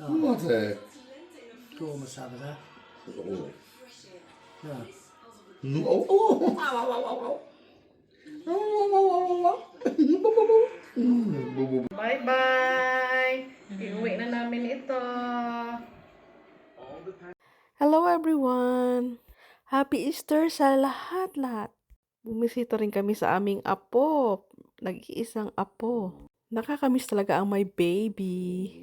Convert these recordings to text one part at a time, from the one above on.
Wat hè? Komen samen hè. Oh. Ja. Nu- Oh, oh, oh. Bo. Mm, bo, bo, bo. Bye-bye! Iuwi na namin ito. Hello everyone! Happy Easter sa lahat-lahat! Bumisita rin kami sa aming apo. Nag-iisang apo. Nakakamiss talaga ang my baby.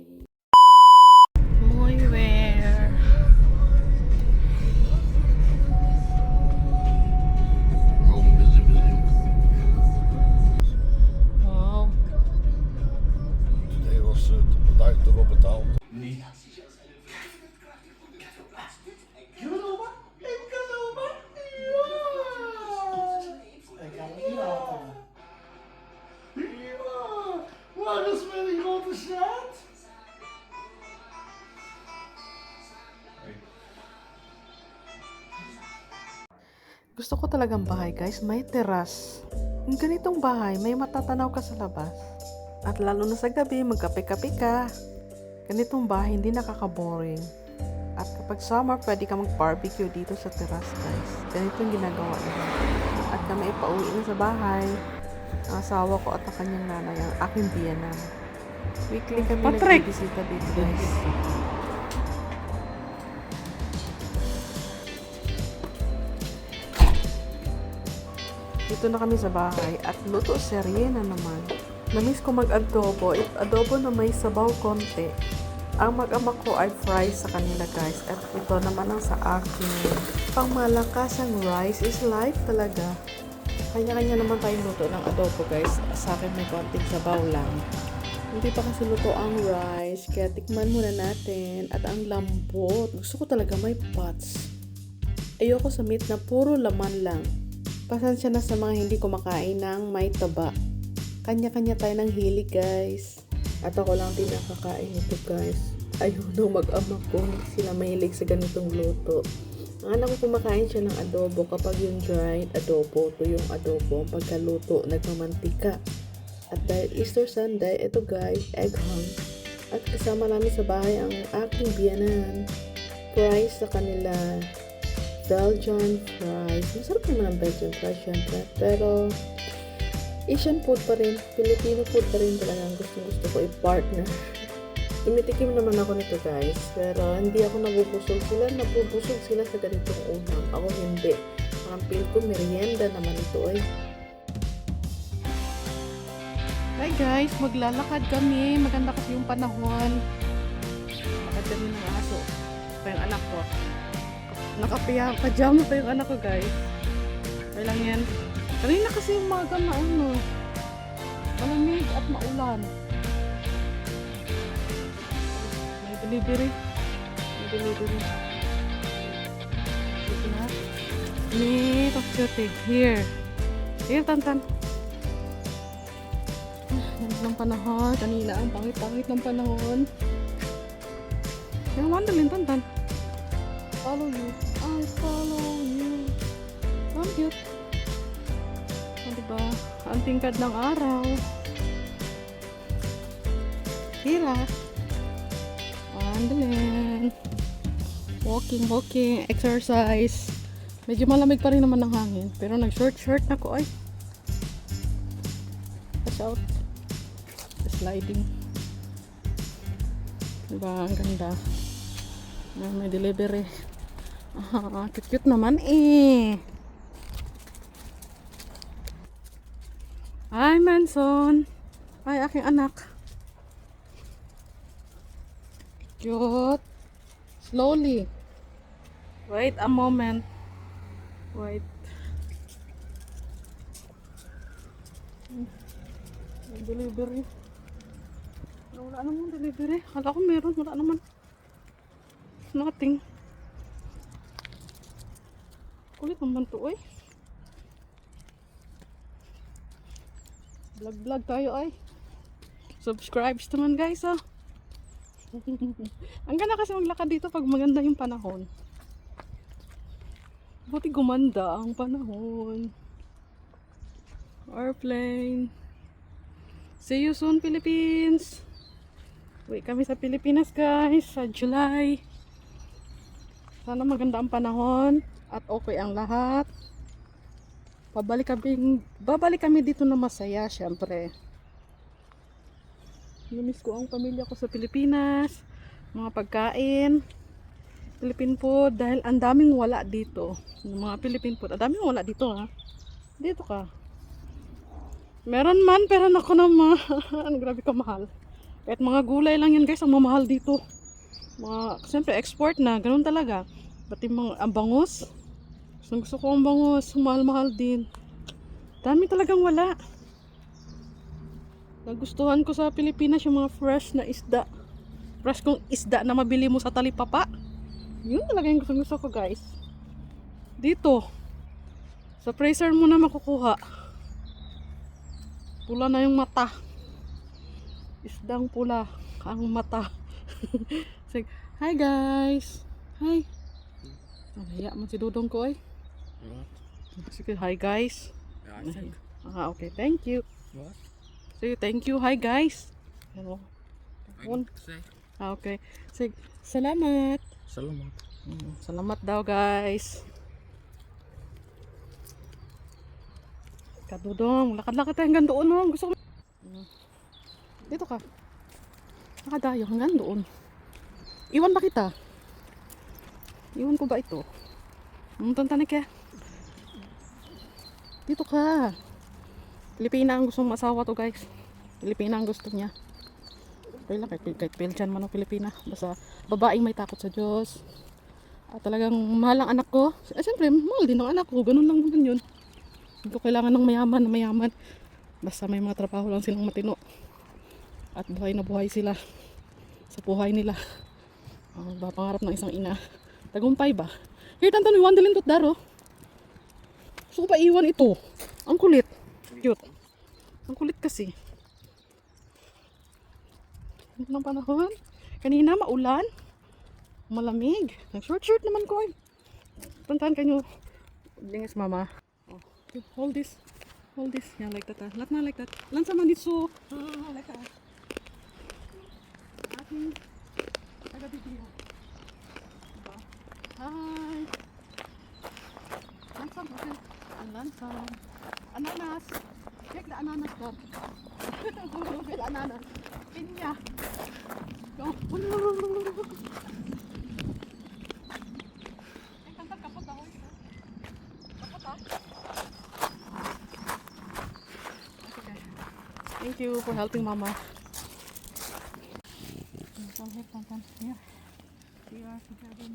Mijn grote schat? Gusto ko talagang bahay guys, may teras. Yung ganitong bahay, may matatanaw ka sa labas. At lalo na sa gabi, magkape-kape ka. Ganitong bahay, hindi nakaka-boring. At kapag summer, pwede ka mag-barbecue dito sa teras guys. Ganito yung ginagawa nila. At kami ipauwi na sa bahay. Ang asawa ko at ang kanyang nanay, ang aking biyanan. Weekly kami Patrick! nagbibisita dito guys. Dito na kami sa bahay at luto serye na naman. Namiss ko mag-adobo. If adobo na may sabaw konti. Ang mag-ama ko ay fries sa kanila guys. At ito naman ang sa akin. Pang malakasang rice is life talaga. Kanya-kanya naman tayong luto ng adobo guys. Sa akin may konting sabaw lang. Hindi pa kasi luto ang rice. Kaya tikman muna natin. At ang lambot. Gusto ko talaga may pots. Ayoko sa meat na puro laman lang. Pasensya na sa mga hindi kumakain ng may taba. Kanya-kanya tayo ng hilig, guys. At ako lang din nakakain ito, guys. Ayaw nang mag-ama ko. Sila mahilig sa ganitong luto. Ang anak ko kumakain siya ng adobo kapag yung dried adobo. Ito yung adobo. Ang pagkaluto, nagmamantika. At dahil Easter Sunday, ito guys, egg hunt. At kasama namin sa bahay ang aking biyanan. Fries sa kanila. Belgian fries. Masarap naman ang Belgian fries, syempre. Pero, Asian food pa rin. Filipino food pa rin talaga ang gusto gusto ko i-partner. Tumitikim naman ako nito guys. Pero, hindi ako nabubusog sila. Nabubusog sila sa ganitong unang. Ako hindi. Ang feel ko, merienda naman ito eh. Hi guys, maglalakad kami. Maganda kasi yung panahon. Lakad kami ng aso. Pa yung anak ko. Nakapiya, pajama pa yung anak ko guys. Okay lang yan. Kanina kasi umaga na ano. Malamig at maulan. May delivery. May delivery. Dito na. May paskyote. Here. Here, tantan. Ganda ng panahon. Kanina ang pangit-pangit ng panahon. Yung mandalin, tantan. Follow you. I follow you. Ang cute. O, diba? Ang tingkad ng araw. Tira. Mandalin. Walking, walking, exercise. Medyo malamig pa rin naman ang hangin. Pero nag-short-short na ko ay. Watch out. Sliding. Diba? Ang ganda. Ah, may delivery. Ah, cute-cute naman eh. Hi, Manson. Ay, aking anak. Cute. Slowly. Wait a moment. Wait. Delivery. Wala namang delivery. Kala ko meron. Wala naman. Nothing. Kulit naman to eh. Vlog vlog tayo ay. Subscribes naman guys ah. Ang ganda kasi maglakad dito pag maganda yung panahon. Buti gumanda ang panahon. Airplane. See you soon Philippines. Uwi kami sa Pilipinas guys sa July. Sana maganda ang panahon at okay ang lahat. Babalik kami, babalik kami dito na masaya syempre. Namiss ko ang pamilya ko sa Pilipinas, mga pagkain, Philippine food dahil ang daming wala dito. Mga Philippine food, ang daming wala dito ha. Dito ka. Meron man pero nako naman, grabe ka mahal. Kahit mga gulay lang yan guys, ang mamahal dito. Mga, siyempre export na, ganun talaga. Pati mga ang bangus. Gusto, gusto ko ang bangus, mahal-mahal din. Dami talagang wala. Nagustuhan ko sa Pilipinas yung mga fresh na isda. Fresh kong isda na mabili mo sa talipapa. Yun talaga yung gusto, gusto ko guys. Dito. Sa freezer mo na makukuha. Pula na yung mata. Isdang pula ang mata. Hi guys. Hi. Nahaya man si Dudong ko eh. Sige, hi guys. Ah, okay. Thank you. Sige, thank you. Hi guys. Say. Ah, okay. Sige, salamat. Salamat. Mm, Salamat daw guys. Kadudong, lakad-lakad tayo hanggang doon no. Gusto ko. Dito ka. Nakadayo hanggang doon. Iwan ba kita? Iwan ko ba ito? Pumunta na ka. Dito ka. Pilipina ang gustong masawa to guys. Pilipina ang gusto niya. Okay lang, kahit, kahit Pilchan man o Pilipina. Basta babaeng may takot sa Diyos. At talagang mahal ang anak ko. Eh, siyempre, mahal din ang anak ko. Ganun lang din yun. Hindi ko kailangan ng mayaman na mayaman. Basta may mga trabaho lang silang matino. At buhay na buhay sila. Sa buhay nila. Ang ba pangarap ng isang ina. Tagumpay ba? Here, tantan ni Wandelin Tutdaro. Gusto ko pa iwan ito. Ang kulit. Cute. Ang kulit kasi. Ano ng panahon? Kanina maulan. Malamig. Nag short short naman ko eh. Puntahan kayo. Dingis mama. Oh. Hold this. Hold this. Yeah, like that. ah. Lahat na like that. Lansa man dito. Ah, like that. Aking taga-video. Diba? Hi. Lansam. Okay. Ang lansam. Ananas. Check the ananas dog. Google ananas. Pinya. Go. Thank you for helping mama. Come here, Tantan. Here. Here are together.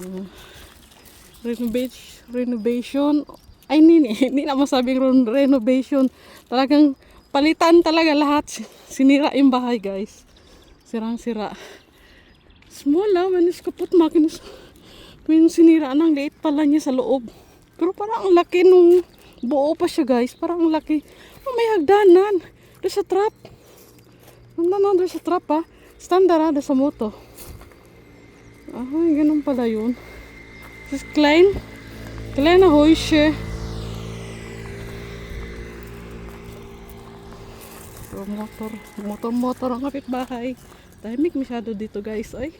Mm. renovation renovation ay hindi hindi na masabing ren- renovation. Talagang palitan talaga lahat. Sinira yung bahay guys. Sirang sira small lang manis kapot makinis yung sinira ng liit pala niya sa loob. Pero parang ang laki nung buo pa siya guys. Parang ang laki. Oh, may hagdanan. Doon sa trap. Hagdanan sa trap ha standard doon sa moto. Ah, ganun pala yun. Ist klein. Kleine Häusche. So, motor. Motor-motor ang kapitbahay. Tahimik masyado dito guys. Ay.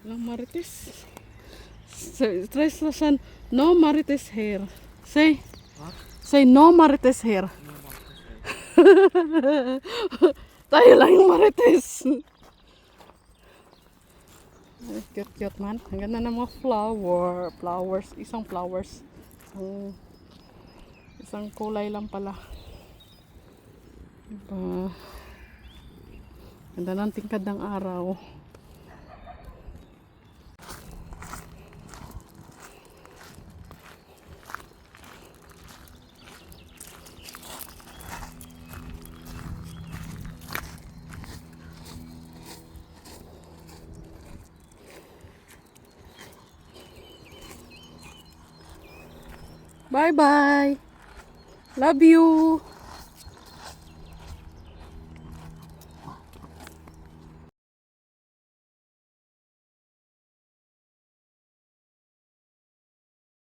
Walang marites. Say, try sa no marites hair. Say. Say no marites hair. Tayo lang yung marites. Ay, cute cute man. Ang ganda ng mga flower. Flowers. Isang flowers. Isang, isang kulay lang pala. Diba? Ganda ng tingkad ng araw. Bye bye. Love you!